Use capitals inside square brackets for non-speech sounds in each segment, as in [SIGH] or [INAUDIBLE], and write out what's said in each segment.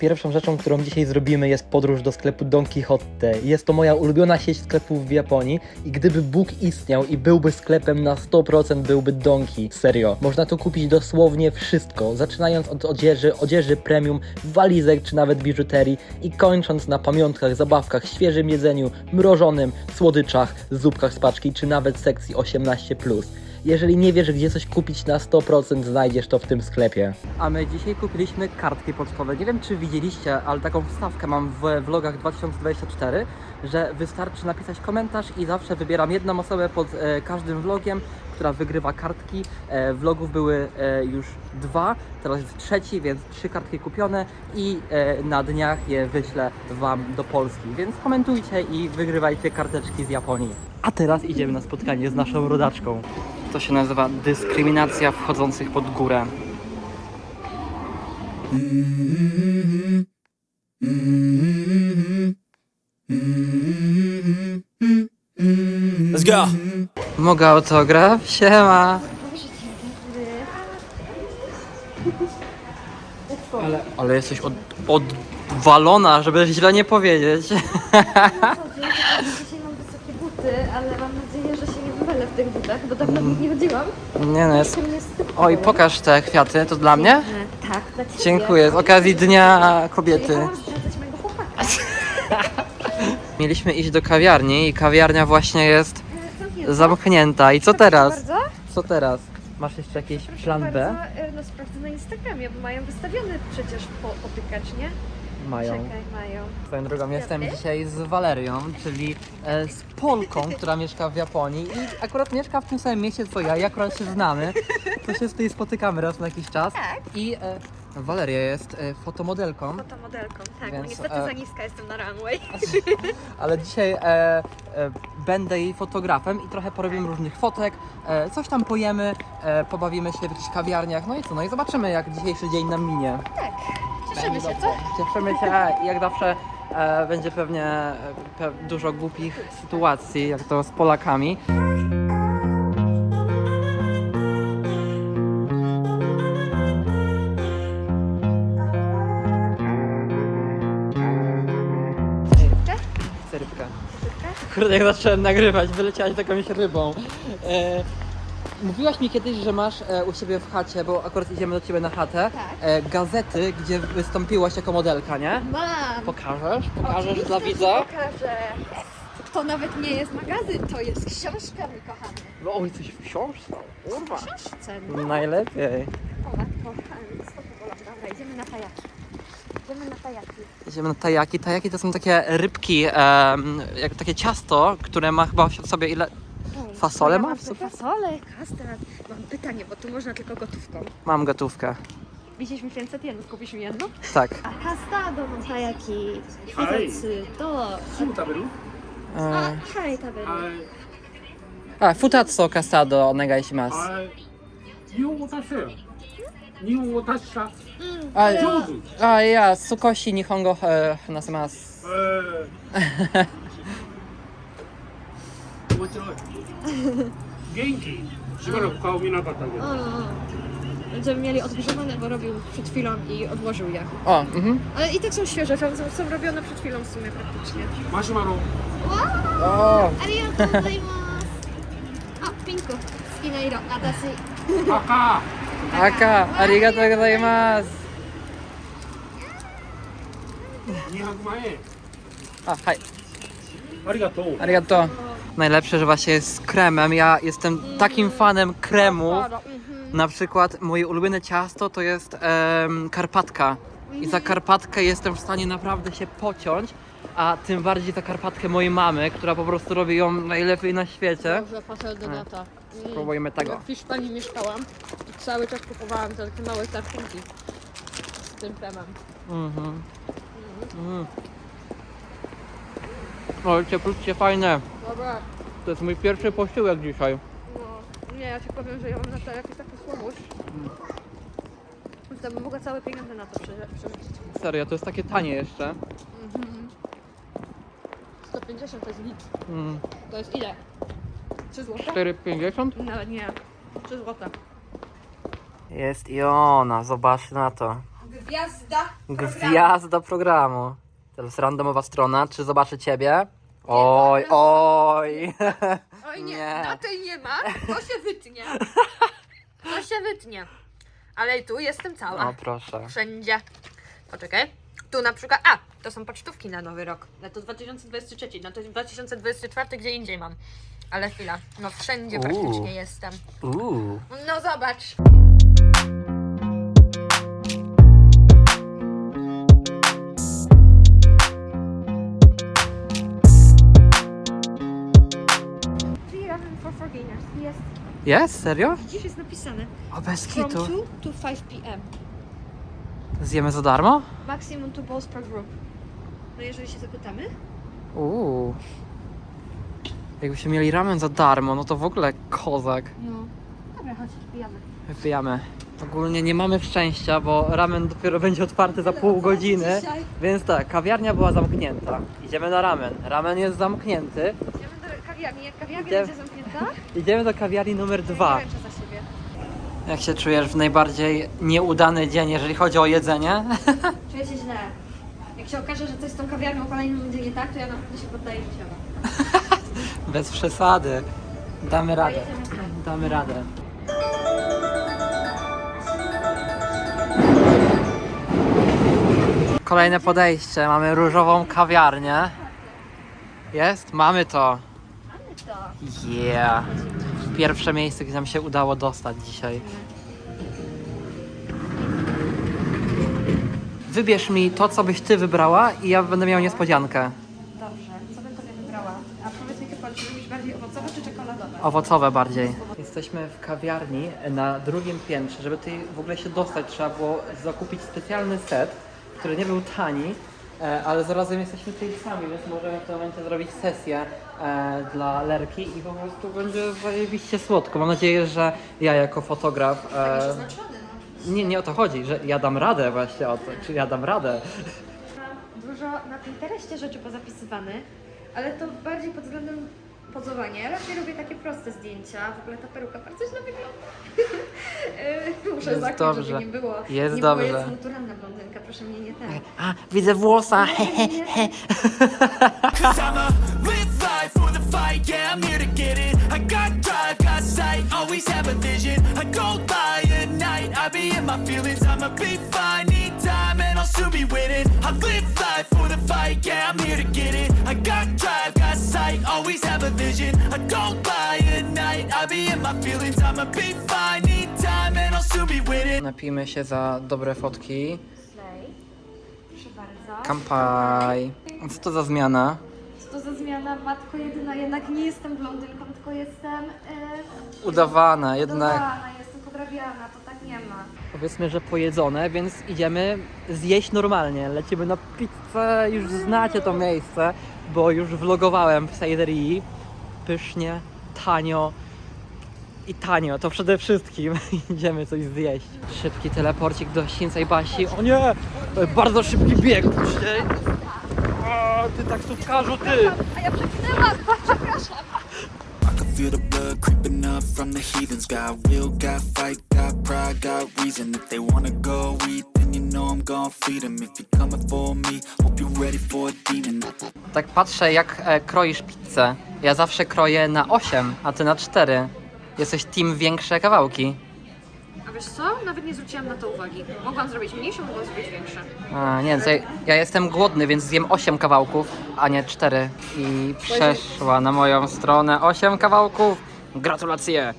Pierwszą rzeczą, którą dzisiaj zrobimy jest podróż do sklepu Don Quixote. Jest to moja ulubiona sieć sklepów w Japonii i gdyby Bóg istniał i byłby sklepem na 100% byłby Donki. Serio. Można tu kupić dosłownie wszystko, zaczynając od odzieży, odzieży premium, walizek czy nawet biżuterii i kończąc na pamiątkach, zabawkach, świeżym jedzeniu, mrożonym, słodyczach, zupkach z paczki czy nawet sekcji 18+. Jeżeli nie wiesz, gdzie coś kupić na 100%, znajdziesz to w tym sklepie. A my dzisiaj kupiliśmy kartki pocztowe. Nie wiem, czy widzieliście, ale taką wstawkę mam w vlogach 2024, że wystarczy napisać komentarz i zawsze wybieram jedną osobę pod e, każdym vlogiem, która wygrywa kartki. E, vlogów były e, już dwa, teraz jest trzeci, więc trzy kartki kupione i e, na dniach je wyślę Wam do Polski. Więc komentujcie i wygrywajcie karteczki z Japonii. A teraz idziemy na spotkanie z naszą rodaczką. To się nazywa dyskryminacja wchodzących pod górę. Let's go. Mogę autograf? Siema! Ale, ale jesteś od, odwalona, żeby źle nie powiedzieć. [LAUGHS] Dzisiaj mam wysokie buty, ale mam nadzieję, że się nie wywalę w tych butach, bo dawno w nich nie chodziłam. Nie no jest... Oj, pokaż te kwiaty, to dla mnie? Tak, dla ciebie. Dziękuję, z okazji Dnia Kobiety. Przyjechałam zdradzać mojego chłopaka. [LAUGHS] Mieliśmy iść do kawiarni i kawiarnia właśnie jest Zamknięta. I co teraz? Bardzo. Co teraz? Masz jeszcze jakiś Proszę plan B? bardzo, e, No sprawdzę na Instagramie, bo mają wystawiony przecież po, potykacz, nie? Mają. Czekaj, mają. Swoją drogą jestem dzisiaj z Walerią, czyli e, z Polką, która mieszka w Japonii i akurat mieszka w tym samym mieście co ja i akurat się znamy. To się tutaj spotykamy raz na jakiś czas. Tak. I e, Waleria jest e, fotomodelką, Fotomodelką, tak, Więc, bo niestety e, za niska jestem na runway. [LAUGHS] ale dzisiaj e, e, będę jej fotografem i trochę porobimy różnych fotek, e, coś tam pojemy, e, pobawimy się w jakichś kawiarniach, no i co, no i zobaczymy jak dzisiejszy dzień nam minie. Tak, cieszymy się, co? Cieszymy się jak zawsze e, będzie pewnie e, pe, dużo głupich sytuacji, jak to z Polakami. Rybkę. Kurde, jak zacząłem nagrywać, wyleciałaś jakąś rybą. E, mówiłaś mi kiedyś, że masz e, u siebie w chacie, bo akurat idziemy do ciebie na chatę, Tak. e, gazety, gdzie wystąpiłaś jako modelka, nie? Mam! Pokażesz? Pokażesz Oczywiście, dla że widza? Pokażę. To nawet nie jest magazyn, to jest książka, mój kochany. No, oj, coś w książce. Kurwa. Książce, no. Najlepiej. Matko, ale stopy bolą. Dobra, idziemy na tajaki. Idziemy na tajaki. Idziemy na tajaki. Tajaki to są takie rybki, em, jak takie ciasto, które ma chyba w sobie ile... Ej, Fasole ja ma mam w sobie? Fasole, kastrat. Mam pytanie, bo tu można tylko gotówką. Mam gotówkę. Widzieliśmy 500 jenów, kupisz mi jedno? Tak. A kastado mam tajaki. Haj. Hizacy, to. すぐ食べる A, E, haj, tabery. はい。 a, futatsu casado onegaishimasu. はい。日本語足したよ。日本語足した。 Mm, A, 上手。 a ja, sukoshi nihongo e, hanasemasu. [LAUGHS] えー。 元気。しばらく顔見なかったけど。 o, o. Będziemy mieli odgrzewane, bo robił przed chwilą i odłożył je. O, mhm. Ale i tak są świeże, są, są robione przed chwilą w sumie praktycznie. マシュマロ。 O, ありがとうございます。あ、ピンク。好きな色。私。赤。 [LAUGHS] aka, arigatou gozaimasu. 200万円。 A, haj. ありが とう。Arigato. Najlepsze, że właśnie jest z kremem. Ja jestem takim fanem kremu. Na przykład moje ulubione ciasto to jest em, karpatka. I za karpatkę jestem w stanie naprawdę się pociąć. A tym bardziej za karpatkę mojej mamy, która po prostu robi ją najlepiej na świecie. Dobrze, pasel do. Mm. Spróbujmy tego. Jak w Hiszpanii mieszkałam, to cały czas kupowałam te takie małe tarczynki z tym kremem. Mhm. Mhm. O, cieplutkie, fajne. Dobra, To jest mój pierwszy posiłek dzisiaj. no nie, ja ci powiem, że ja mam na to jakiś taki słabość. To bym mogła całe pieniądze na to prze- przerzucić. Serio, to jest takie tanie jeszcze. 150 to jest nic. Mm. To jest ile? 3 zł? 4,50? Nawet nie. 3 zł. Jest i ona, zobacz na to. Gwiazda Gwiazda programu. Teraz randomowa strona, czy zobaczy ciebie? Oj, oj. [LAUGHS] Oj nie, Nie. na tej nie ma, to się wytnie. To się wytnie. Ale tu jestem cała. O proszę. Wszędzie. Poczekaj. Tu na przykład. A! To są pocztówki na nowy rok. Na to 2023. No to 2024 gdzie indziej mam. Ale chwila. No wszędzie Uuu. praktycznie jestem. Uuu. No zobacz. Jest. Serio? Dziś jest napisane. O, bez From kitu. 2 to 5 p.m. Zjemy za darmo? Maximum two balls per group. No jeżeli się zapytamy. Uuu. Jakbyśmy mieli ramen za darmo, no to w ogóle kozak. No. Dobra, chodź, wbijamy. Wypijamy. Ogólnie nie mamy szczęścia, bo ramen dopiero będzie otwarty za pół [LAUGHS] godziny. Dzisiaj. Więc tak, kawiarnia była zamknięta. Idziemy na ramen. Ramen jest zamknięty. Idziemy do kawiarni. Jak kawiarnia Idziemy. będzie zamknięta, [LAUGHS] Idziemy do kawiarni numer dwa. ręczę za siebie. Jak się czujesz w najbardziej nieudany dzień, jeżeli chodzi o jedzenie? [LAUGHS] Czuję się źle. Jak się okaże, że coś z tą kawiarnią kolejną będzie nie tak, to ja naprawdę się poddaję życiowo. [LAUGHS] Bez przesady. Damy radę. Damy radę. Kolejne podejście. Mamy różową kawiarnię. Jest? Mamy to. Yeah. Pierwsze miejsce, gdzie nam się udało dostać dzisiaj. Wybierz mi to, co byś ty wybrała i ja będę miał niespodziankę. Dobrze, co bym tobie wybrała? A powiedz mi tylko, czy lubisz bardziej owocowe czy czekoladowe? Owocowe bardziej. Jesteśmy w kawiarni na drugim piętrze. Żeby tutaj w ogóle się dostać, trzeba było zakupić specjalny set, który nie był tani, e, ale zarazem jesteśmy tutaj sami, więc możemy w tym momencie zrobić sesję e, dla Lerki i po prostu będzie zajebiście słodko. Mam nadzieję, że ja jako fotograf... E, Zaznaczony, no. nie, nie o to chodzi, że ja dam radę właśnie o to, czy ja dam radę. Mam dużo na Pinterestie rzeczy pozapisywanych, ale to bardziej pod względem pozowania. Ja raczej robię takie proste zdjęcia. W ogóle ta peruka bardzo źle wygląda. [LAUGHS] Muszę zakryć, żeby nie było. Jest nie dobrze. Było, jest naturalna blondynka, proszę mnie nie ten. A, widzę włosa, he, he, he. Cause I'ma live life for the fight, yeah, I'm here to get it. I got drive, got sight, always have a vision. I go by at night, I be in my feelings. I'ma be fine, need time, and I'll soon be winning. I live life for the fight, yeah, I'm here to get it. I got drive, got sight, always have a vision. I go by at night, I be in my feelings. I'ma be fine, need time, and I'll soon be winning. Napijmy się za dobre fotki. Proszę bardzo. Kampaj. Co to za zmiana? To za zmiana? Matko jedyna, jednak nie jestem blondynką, tylko jestem... Yy, Udawana, jednak. Udawana, jestem podrabiana, to tak nie ma. Powiedzmy, że pojedzone, więc idziemy zjeść normalnie. Lecimy na pizzę, już znacie to miejsce, bo już vlogowałem w Sejderii. Pysznie, tanio i tanio, to przede wszystkim. [LAUGHS] Idziemy coś zjeść. Szybki teleporcik do Sińcej Basi. O nie! Bardzo szybki bieg ty taksówkarzu, ty! A ja przepchnęłam! [LAUGHS] Przepraszam! I can feel the blood creeping up from the heathens. Got will, got fight, got pride, got reason. If they wanna go eat, then you know I'm gonna feed 'em. If you're coming for me, hope you're ready for a demon. Tak patrzę, jak e, kroisz pizzę. Ja zawsze kroję na 8, a ty na 4. Jesteś team większe kawałki. A wiesz co? Nawet nie zwróciłam na to uwagi. Mogłam zrobić mniejsze, mogłam zrobić większe. A, nie, to ja, ja jestem głodny, więc zjem 8 kawałków, a nie 4. I przeszła na moją stronę 8 kawałków. Gratulacje!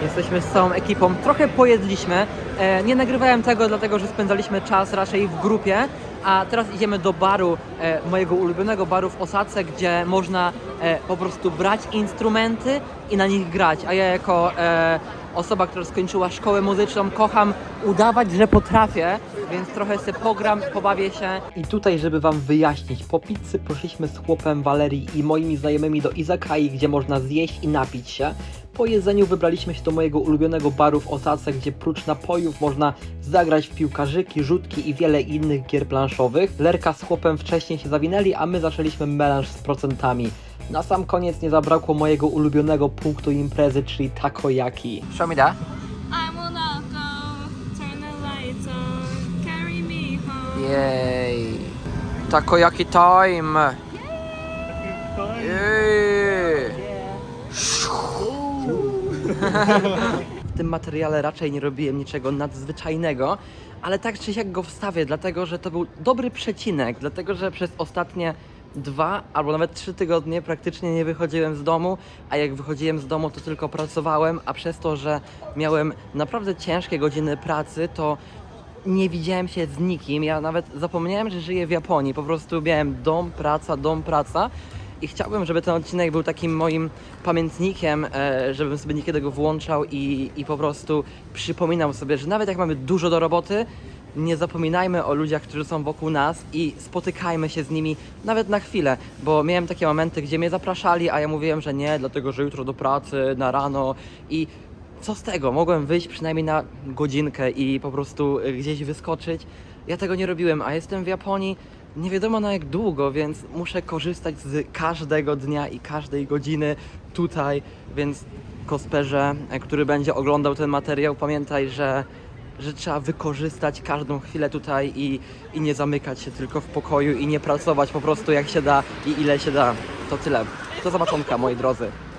Jesteśmy z całą ekipą, trochę pojedliśmy. E, nie nagrywałem tego, dlatego że spędzaliśmy czas raczej w grupie. A teraz idziemy do baru, e, mojego ulubionego baru w Osace, gdzie można e, po prostu brać instrumenty i na nich grać. A ja jako e, osoba, która skończyła szkołę muzyczną, kocham udawać, że potrafię, więc trochę sobie pogram, pobawię się. I tutaj, żeby wam wyjaśnić, po pizzy poszliśmy z chłopem Walerii i moimi znajomymi do Izakai, gdzie można zjeść i napić się. Po jedzeniu wybraliśmy się do mojego ulubionego baru w Osace, gdzie prócz napojów można zagrać w piłkarzyki, rzutki i wiele innych gier planszowych. Lerka z chłopem wcześniej się zawinęli, a my zaczęliśmy melanż z procentami. Na sam koniec nie zabrakło mojego ulubionego punktu imprezy, czyli takoyaki. Show me that. I will not go. Turn the lights on. Carry Jej. Takoyaki time. Jej. [LAUGHS] W tym materiale raczej nie robiłem niczego nadzwyczajnego, ale tak czy siak go wstawię, dlatego że to był dobry przecinek, dlatego że przez ostatnie dwa albo nawet trzy tygodnie praktycznie nie wychodziłem z domu, a jak wychodziłem z domu to tylko pracowałem, a przez to, że miałem naprawdę ciężkie godziny pracy, to nie widziałem się z nikim. Ja nawet zapomniałem, że żyję w Japonii. Po prostu miałem dom, praca, dom, praca. I chciałbym, żeby ten odcinek był takim moim pamiętnikiem, e, żebym sobie niekiedy go włączał i, i po prostu przypominał sobie, że nawet jak mamy dużo do roboty, nie zapominajmy o ludziach, którzy są wokół nas i spotykajmy się z nimi nawet na chwilę, bo miałem takie momenty, gdzie mnie zapraszali, a ja mówiłem, że nie, dlatego że jutro do pracy, na rano i co z tego? Mogłem wyjść przynajmniej na godzinkę i po prostu y, gdzieś wyskoczyć. Ja tego nie robiłem, a jestem w Japonii nie wiadomo na jak długo, więc muszę korzystać z każdego dnia i każdej godziny tutaj, więc Kosperze, e, który będzie oglądał ten materiał, pamiętaj, że, że trzeba wykorzystać każdą chwilę tutaj i, i nie zamykać się tylko w pokoju i nie pracować po prostu jak się da i ile się da. To tyle. Do zobaczonka, moi drodzy.